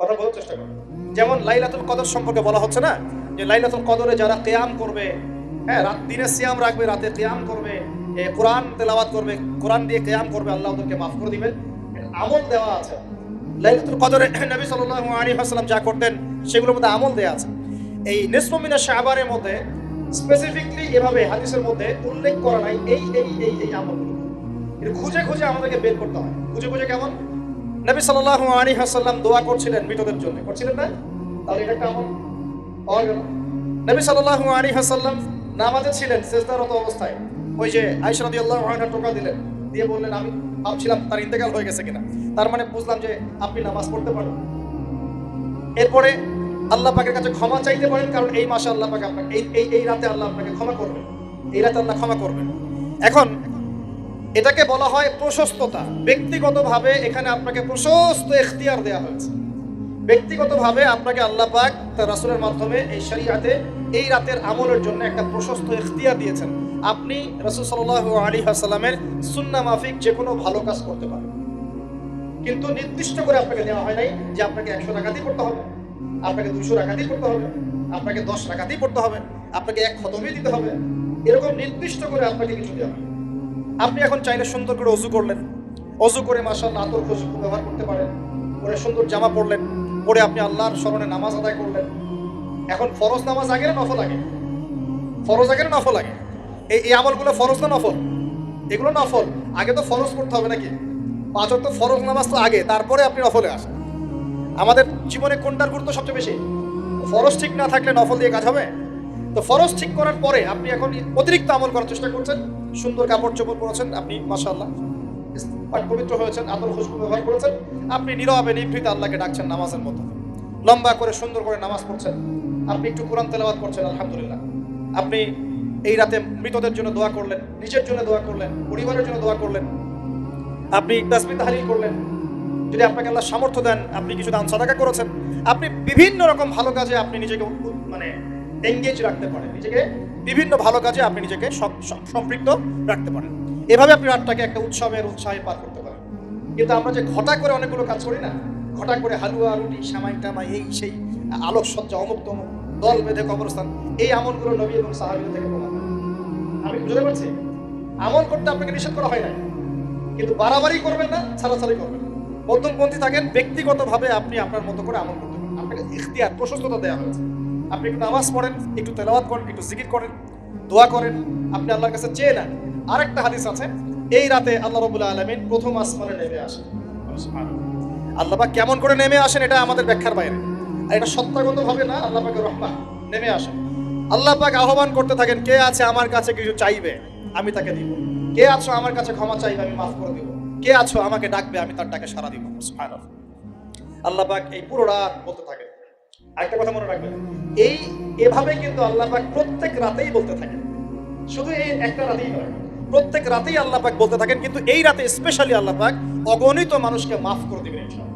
কথা বলার চেষ্টা করো। যেমন লাইলাতুল কদর সম্পর্কে বলা হচ্ছে না, যে লাইলাতুল কদরে যারা কেয়াম করবে হ্যাঁ রাত দিনে সিয়াম রাখবে, রাতে কেয়াম করবে কোরআন তেলাওয়াত করবে, কোরআন দিয়ে কেয়াম করবে, আল্লাহ ওদেরকে মাফ করে দিবেন। আমল দেওয়া আছে। লাইলাতুল কদরে নবী সাল্লাল্লাহু আলাইহি ওয়াসাল্লাম যা করতেন, সেগুলোর মধ্যে আমল দেওয়া আছে। এই নিসফমিনা শাবানের মধ্যে স্পেসিফিকলি এভাবে হাদিসের মধ্যে উল্লেখ করা নাই, এই এই এই এই আমলগুলো। খুঁজে খুঁজে আমাদেরকে বের করতে হয়। খুঁজে খুঁজে কেমন? নবী সাল্লাল্লাহু আলাইহি ওয়াসাল্লাম দোয়া করছিলেন মৃতদের জন্য। করছিলেন না? তাহলে এটা একটা আমল। পাওয়া গেল। নবী সাল্লাল্লাহু আলাইহি ওয়াসাল্লাম নামাজে ছিলেন, সেজদারত অবস্থায়। ওই যে আয়েশা রাদিয়াল্লাহু আনহা টোকা দিলেন। দিয়ে বললেন, আমি ভাবছিলাম তার ইন্তেকাল হয়ে গেছে কিনা। তার মানে বুঝলাম যে আপনি নামাজ পড়তে পারেন। এরপরে আল্লাহ পাকের কাছে ক্ষমা চাইতে পারেন, কারণ এই মাসে আল্লাহ পাক আপনাকে এই এই রাতে আল্লাহ আপনাকে ক্ষমা করবেন। এই রাতে আল্লাহ ক্ষমা করবেন। এখন এটাকে বলা হয় প্রশস্ততা। ব্যক্তিগতভাবে এখানে আপনাকে প্রশস্ত এখতিয়ার দেওয়া হয়েছে। ব্যক্তিগতভাবে আপনাকে আল্লাহ পাক তার রাসূলের মাধ্যমে এই শরিয়াতে এই রাতের আমলের জন্য একটা প্রশস্ত এখতিয়ার দিয়েছেন। আপনি রাসূল সাল্লাল্লাহু আলাইহি ওয়াসাল্লামের সুন্নাহ মাফিক যে কোনো ভালো কাজ করতে পারেন। কিন্তু নির্দিষ্ট করে আপনাকে দেওয়া হয় নাই যে আপনাকে একশো টাকাতেই পড়তে হবে, আপনাকে দুশো টাকাতেই পড়তে হবে, আপনাকে দশ টাকাতেই পড়তে হবে, আপনাকে এক খতমই দিতে হবে। এরকম নির্দিষ্ট করে আপনাকে কিছু দেওয়া হয় আপনি এখন চাইলে সুন্দর করে অজু করলেন। অজু করে মাসাল্লাহ আতর খুশবু ব্যবহার করতে পারেন। পরে সুন্দর জামা পরলেন। পরে আপনি আল্লাহর স্মরণে নামাজ আদায় করলেন। এখন ফরজ নামাজ আগে না নফল আগে? ফরজ আগে না নফল আগে? এই এই আমলগুলো ফরজ না নফল? এগুলো নফল। আগে তো ফরজ করতে হবে নাকি? পাঁচ তো ফরজ নামাজ তো আগে, তারপরে আপনি নফলে আসেন। আমাদের জীবনে কোনটার গুরুত্ব সবচেয়ে বেশি? ফরজ ঠিক না থাকলে নফল দিয়ে কাজ হবে? তো ফরজ ঠিক করার পরে আপনি এখন অতিরিক্ত আমল করার চেষ্টা করছেন। সুন্দর কাপড় চোপড় পরেছেন আপনি, মাশাআল্লাহ। পাক পবিত্র হয়েছেন আতর খুশবু ব্যবহার করেছেন। আপনি নীরবে নিভৃত আল্লাহকে ডাকছেন নামাজের মতো। লম্বা করে সুন্দর করে নামাজ পড়ছেন। আপনি একটু কোরআন তেলাওয়াত করছেন, আলহামদুলিল্লাহ। আপনি এই রাতে মৃতদের জন্য দোয়া করলেন, নিজের জন্য দোয়া করলেন, পরিবারের জন্য দোয়া করলেন। আপনি তাসবি তাহলিল করলেন। যদি আপনাকে আল্লাহ সামর্থ্য দেন, আপনি কিছু দান, সাদাকা করেছেন। আপনি বিভিন্ন রকম ভালো কাজে আপনি নিজেকে মানে এঙ্গেজ রাখতে পারেন। নিজেকে বিভিন্ন ভালো কাজে আপনি নিজেকে সম- সম- সম্পৃক্ত রাখতে পারেন। এভাবে আপনি রাতটাকে একটা উৎসবের উৎসাহে পার করতে পারেন। কিন্তু আমরা যে ঘটা করে অনেকগুলো কাজ করি না, ঘটা করে হালুয়া, রুটি সামাই টামাই এই সেই আলোকসজ্জা, অমুক তমুক, দল বেঁধে কবরস্থান, এই আমলগুলো নবী এবং সাহাবিদের থেকে প্রমাণ আমি বুঝতে পারছি? আমল করতে আপনাকে নিষেধ করা হয় না কিন্তু বাড়াবাড়ি করবেন না, ছাড়াছাড়ি করবেন। মধ্যমপন্থী থাকেন, ব্যক্তিগতভাবে আপনি আপনার মতো করে আমল করতে পারেন। আপনাকে ইখতিয়ার, প্রশস্ততা দেওয়া হয়েছে। আপনি একটু নামাজ পড়েন একটু তেলাওয়াত করেন একটু জিকির করেন দোয়া করেন আপনি আল্লাহর কাছে চেয়ে নেন। আরেকটা হাদিস আছে এই রাতে আল্লাহ রবুল্লাহ আলমিন প্রথম আসমানে নেমে আসেন। আল্লাহ পাক কেমন করে নেমে আসেন এটা আমাদের ব্যাখ্যার বাইরে। আর এটা সত্যাগতভাবে না আল্লাহ পাকের রহমান নেমে আসেন আল্লাহ পাক আহ্বান করতে থাকেন কে আছে আমার কাছে কিছু চাইবে আমি তাকে দিব। কে আছো আমার কাছে ক্ষমা চাইবে আমি মাফ করে দিব। কে আছো আমাকে ডাকবে আমি তার ডাকে সারা দিব। আল্লাহ পাক এই পুরো রাত বলতে থাকেন। একটা কথা মনে রাখবেন। এই এভাবে কিন্তু আল্লাহ পাক প্রত্যেক রাতেই বলতে থাকেন। শুধু এই একটা রাতেই নয়, প্রত্যেক রাতেই আল্লাহ পাক বলতে থাকেন, কিন্তু এই রাতে স্পেশালি আল্লাহ পাক অগণিত মানুষকে মাফ করে দিবেন ইনশাআল্লাহ।